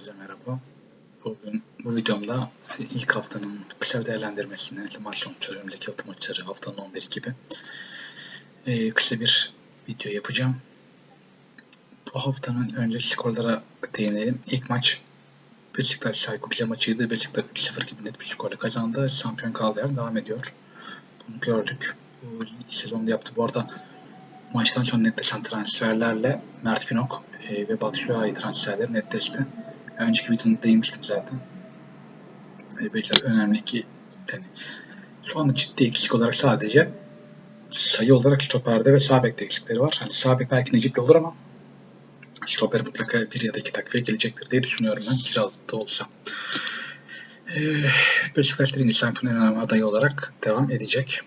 Herkese merhaba. Bugün bu videomda ilk haftanın kısa değerlendirmesini, maç sonuçları, önümüzdeki hafta maçları, haftanın 11 gibi e, kısa bir video yapacağım. Bu haftanın önce skorlara değinelim. İlk maç Beşiktaş Şaykur maçıydı. Beşiktaş 3-0 gibi net bir skorla kazandı. Şampiyon kaldığı yer devam ediyor. Bunu gördük. Bu sezonda yaptı. Bu arada maçtan sonra netleşen transferlerle Mert Günok e, ve Batu Şua'yı transferleri netleşti. Önceki videoda değinmiştim zaten. E, önemli iki yani şu anda ciddi eksik olarak sadece sayı olarak stoperde ve sağ bekte eksikleri var. Hani sağ belki Necip'le olur ama stoper mutlaka bir ya da iki takviye gelecektir diye düşünüyorum ben kiralıkta olsa. Ee, Beşiktaş dediğim önemli adayı olarak devam edecek.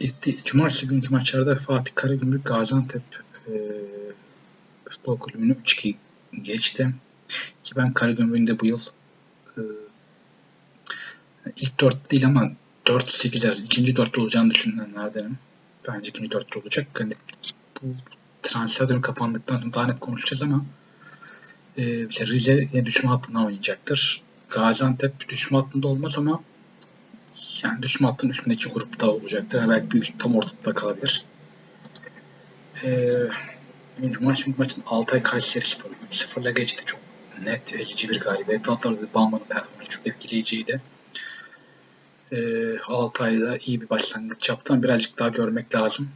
İlk, Cumartesi günkü maçlarda Fatih Karagümrük Gaziantep e, Futbol Kulübü'nü 3-2 geçti. Ki ben Karagümrük'ün bu yıl e, ilk 4 değil ama 4-8'ler, ikinci 4'te olacağını düşünenlerdenim. Bence ikinci 4'te olacak. Hani bu transfer dönemi kapandıktan sonra daha net konuşacağız ama e, Rize yine düşme hattına oynayacaktır. Gaziantep düşme hattında olmaz ama yani düşme hattının üstündeki grupta olacaktır. Yani belki bir tam ortada kalabilir. Ee, Cumartesi maçın Altay Kayseri Spor 0'la geçti. Çok net ezici bir galibiyet. Hatta Balman'ın performansı çok etkileyiciydi. Ee, Altay'da iyi bir başlangıç yaptı birazcık daha görmek lazım.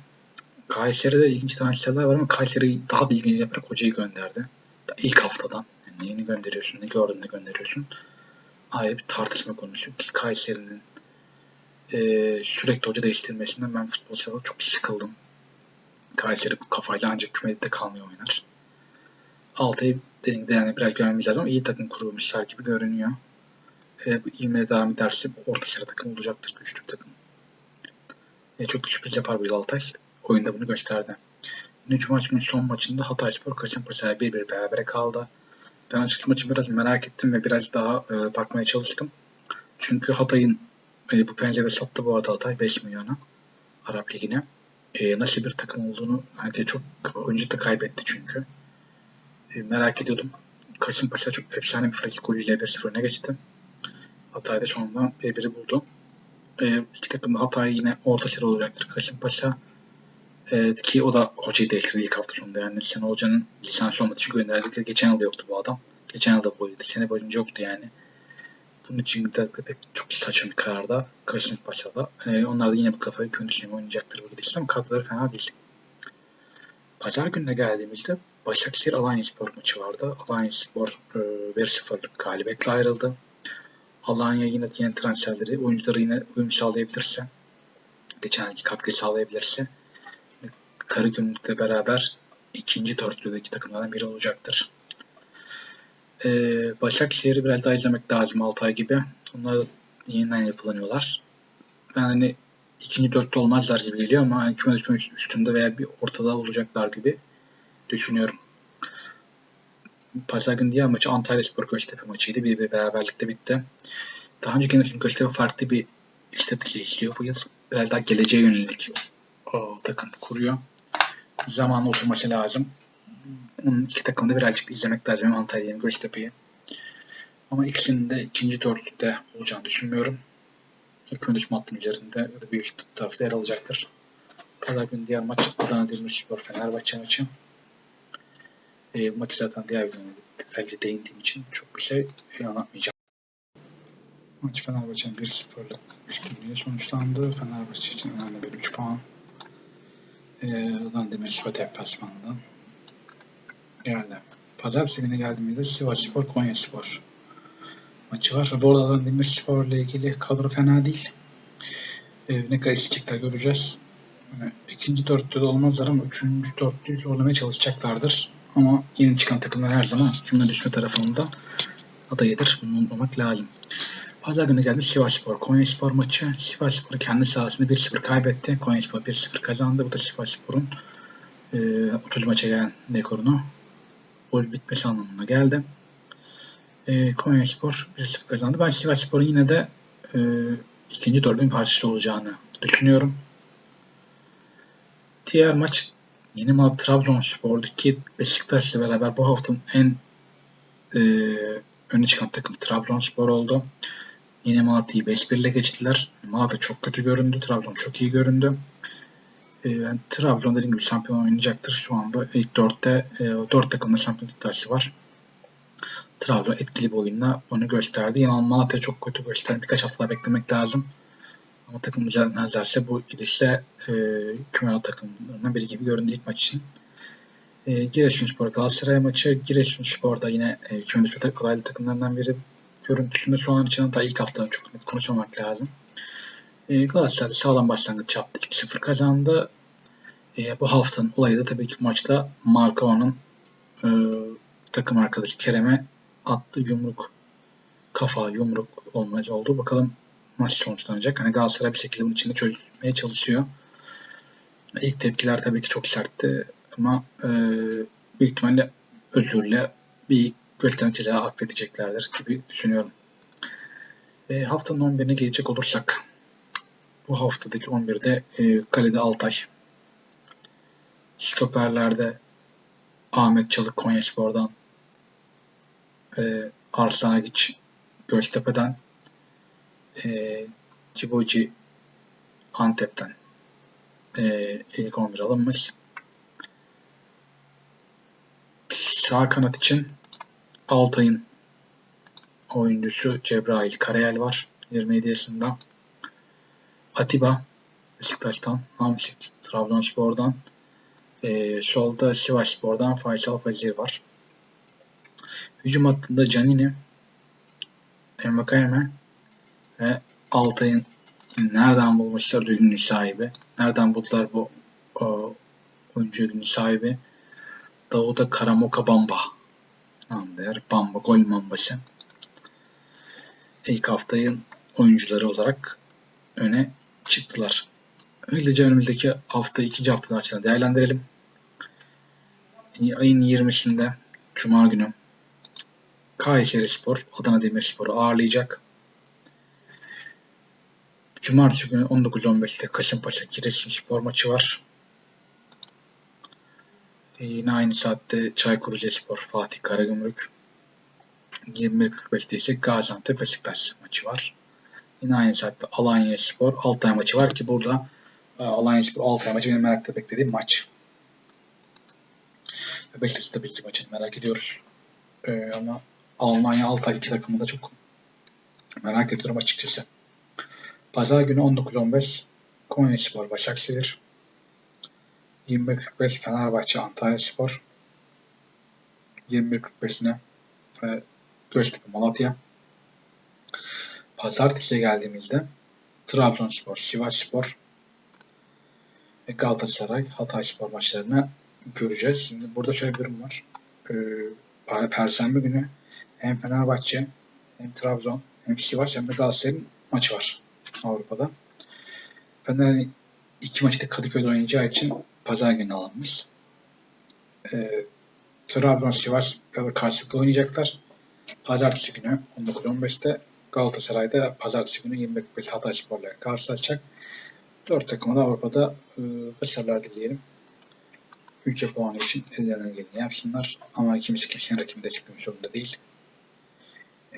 Kayseri'de ilginç transferler var ama Kayseri daha da ilginç yaparak hocayı gönderdi. İlk haftadan. Yani neyini gönderiyorsun, ne gördün ne gönderiyorsun. Ayrı bir tartışma konusu ki Kayseri'nin e, sürekli hoca değiştirmesinden ben futbol çok sıkıldım. Kayseri bu kafayla ancak kümede kalmıyor oynar. Altay'ı dediğimde yani biraz lazım ama iyi takım kurulmuşlar gibi görünüyor. E, bu ivmeye devam ederse orta sıra takım olacaktır. Güçlü takım. E, çok sürpriz yapar bu yıl Altay. Oyunda bunu gösterdi. Yine Cumartesi'nin son maçında Hatay Spor Kasımpaşa'ya 1-1 berabere kaldı. Ben açıkçası maçı biraz merak ettim ve biraz daha e, bakmaya çalıştım. Çünkü Hatay'ın e, bu pencerede sattı bu arada Hatay 5 milyona Arap Ligi'ne. E, nasıl bir takım olduğunu herkes çok oyuncu da kaybetti çünkü. E, merak ediyordum. Kasımpaşa çok efsane bir fraki golüyle 1-0 öne geçti. Hatay'da şu anda birbiri buldu. E, iki takım da Hatay yine orta sıra olacaktır. Kasımpaşa e, ki o da hocayı değiştirdi ilk hafta sonunda. Yani sen hocanın lisans olmadığı için gönderdik. Geçen yılda yoktu bu adam. Geçen yılda boyuydu. Sene boyunca yoktu yani. Bunun için müdahale pek çok saçma bir kararda Kasımpaşa'da. Ee, onlar da yine bu kafayı kondisyon oynayacaktır bu gidişle ama kadroları fena değil. Pazar gününe geldiğimizde Başakşehir Alanya Spor maçı vardı. Alanya Spor e, 1-0'lık galibiyetle ayrıldı. Alanya yine yeni transferleri, oyuncuları yine uyum sağlayabilirse, geçen yılki katkı sağlayabilirse Karagümrük'le beraber ikinci dörtlüdeki takımlardan biri olacaktır. Ee, Başakşehir'i biraz daha izlemek lazım Altay gibi. Onlar yeniden yapılanıyorlar. Ben hani ikinci dörtte olmazlar gibi geliyor ama hani küme üstünde veya bir ortada olacaklar gibi düşünüyorum. Pazar günü diğer maçı Antalya Spor Göztepe maçıydı. Bir bir beraberlikte bitti. Daha önce yönetim Göztepe farklı bir strateji izliyor bu yıl. Biraz daha geleceğe yönelik o takım kuruyor. Zamanla oturması lazım. Onun iki takımı da birazcık izlemek lazım. Hem Antalya'yı hem Göztepe'yi. Ama ikisinin de ikinci dörtlükte olacağını düşünmüyorum. İlk ön düşme hattının üzerinde ya tarafta yer alacaktır. Pazar günü diğer maç Adana Demirspor Fenerbahçe maçı. E, maçı zaten diğer videomda detaylıca değindiğim için çok bir şey anlatmayacağım. Maç Fenerbahçe'nin 1-0'lık üstünlüğü sonuçlandı. Fenerbahçe için önemli bir 3 puan. E, Adana Demirspor deplasmanından geldi. Pazartesi günü geldiğimizde Sivas Spor, Konya Spor maçı var. Bu arada Demirspor ile ilgili kadro fena değil. Ee, ne kadar isteyecekler göreceğiz. Yani ikinci dörtlü de olmazlar ama üçüncü dörtlüyü zorlamaya çalışacaklardır. Ama yeni çıkan takımlar her zaman küme düşme tarafında adayıdır. Bunu unutmamak lazım. Pazar günü geldi Sivas Spor, Konya Spor maçı. Sivas Spor kendi sahasında 1-0 kaybetti. Konya Spor 1-0 kazandı. Bu da Sivas Spor'un e, 30 maça gelen rekorunu gol bitmesi anlamına geldi. E, Konya Spor 1-0 kazandı. Ben Sivas Spor'un yine de e, ikinci dördün parçası olacağını düşünüyorum. Diğer maç yeni mal Trabzonspor'du ki Beşiktaş'la beraber bu haftanın en e, öne çıkan takım Trabzonspor oldu. Yine Malatya'yı 5-1 ile geçtiler. Malatya çok kötü göründü. Trabzon çok iyi göründü. E, yani Trabzon dediğim gibi şampiyon oynayacaktır. Şu anda ilk 4'te e, 4 takımda şampiyon iddiası var. Trabzon etkili bir oyunla onu gösterdi. Yani Malatya çok kötü gösterdi. Birkaç hafta beklemek lazım. Ama takım düzeltmezlerse bu gidişle e, küme takımlarından biri gibi göründü ilk maç için. E, Giresunspor Galatasaray maçı. Giresunspor da yine e, küme düşme adaylı takımlarından biri. Görüntüsünde şu an için hatta ilk hafta çok net konuşmamak lazım. E, Galatasaray sağlam başlangıç yaptı. 2-0 kazandı. E, bu haftanın olayı da tabii ki maçta Marko'nun e, takım arkadaşı Kerem'e attığı yumruk kafa yumruk olmaz oldu. Bakalım nasıl sonuçlanacak. Hani Galatasaray bir şekilde bunun içinde çözmeye çalışıyor. İlk tepkiler tabii ki çok sertti ama e, büyük ihtimalle özürle bir gökten ceza affedeceklerdir gibi düşünüyorum. E, haftanın 11'ine gelecek olursak bu haftadaki 11'de e, kalede Altay stoperlerde Ahmet Çalık Konyaspor'dan e, Arslan Agiç Göztepe'den e, Ciboci Antep'ten e, ilk 11 alınmış. Sağ kanat için Altay'ın oyuncusu Cebrail Karayel var. 27 yaşında. Atiba Beşiktaş'tan. Hamşik Trabzonspor'dan. E, solda Sivasspor'dan Faysal Fazir var. Hücum hattında Canini, Envakayeme ve Altay'ın nereden bulmuşlar ödülünün sahibi? Nereden buldular bu o, oyuncu ödülünün sahibi? Davuda Karamoka Bamba. Anlayar. Bamba gol mambası. İlk haftanın oyuncuları olarak öne çıktılar. Hızlıca önümüzdeki hafta ikinci haftanın açısından değerlendirelim. Ayın 20'sinde Cuma günü Kayseri Spor Adana Demirspor'u ağırlayacak. Cumartesi günü 19.15'te Kasımpaşa Giresunspor maçı var. Ee, yine aynı saatte Çaykur Rizespor Fatih Karagümrük. 21.45'te ise Gaziantep Beşiktaş maçı var. Yine aynı saatte Alanya Spor Altay maçı var ki burada e, Alanya Spor Altay maçı benim merakla beklediğim maç. Beşiktaş tabii ki maçını merak ediyoruz. Ee, ama Almanya Altay iki takımı da çok merak ediyorum açıkçası. Pazar günü 19.15 Konya Spor Başakşehir 21.45 Fenerbahçe Antalya Spor 21.45'ine e, Göztepe Malatya Pazartesi'ye geldiğimizde Trabzonspor, Sivas Spor ve Galatasaray Hatay Spor maçlarını göreceğiz. Şimdi burada şöyle bir durum var. Ee, Perşembe günü hem Fenerbahçe hem Trabzon hem Sivas hem de Galatasaray'ın maçı var Avrupa'da. Fener iki maçta Kadıköy'de oynayacağı için pazar günü alınmış. Ee, Trabzon, Sivas karşılıklı oynayacaklar. Pazartesi günü 19-15'te Galatasaray'da pazartesi günü 25 Hatay Spor'la karşılaşacak. Dört takıma da Avrupa'da e, başarılar dileyelim. Ülke puanı için ellerinden geleni yapsınlar. Ama kimse kimsenin rakibinde çıkmak zorunda değil.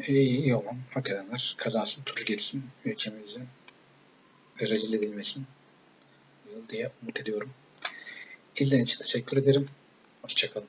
İyi, iyi olan hak edenler kazansın, tur gelsin, ülkemizin rezil edilmesin diye umut ediyorum. İzlediğiniz için teşekkür ederim. Hoşçakalın.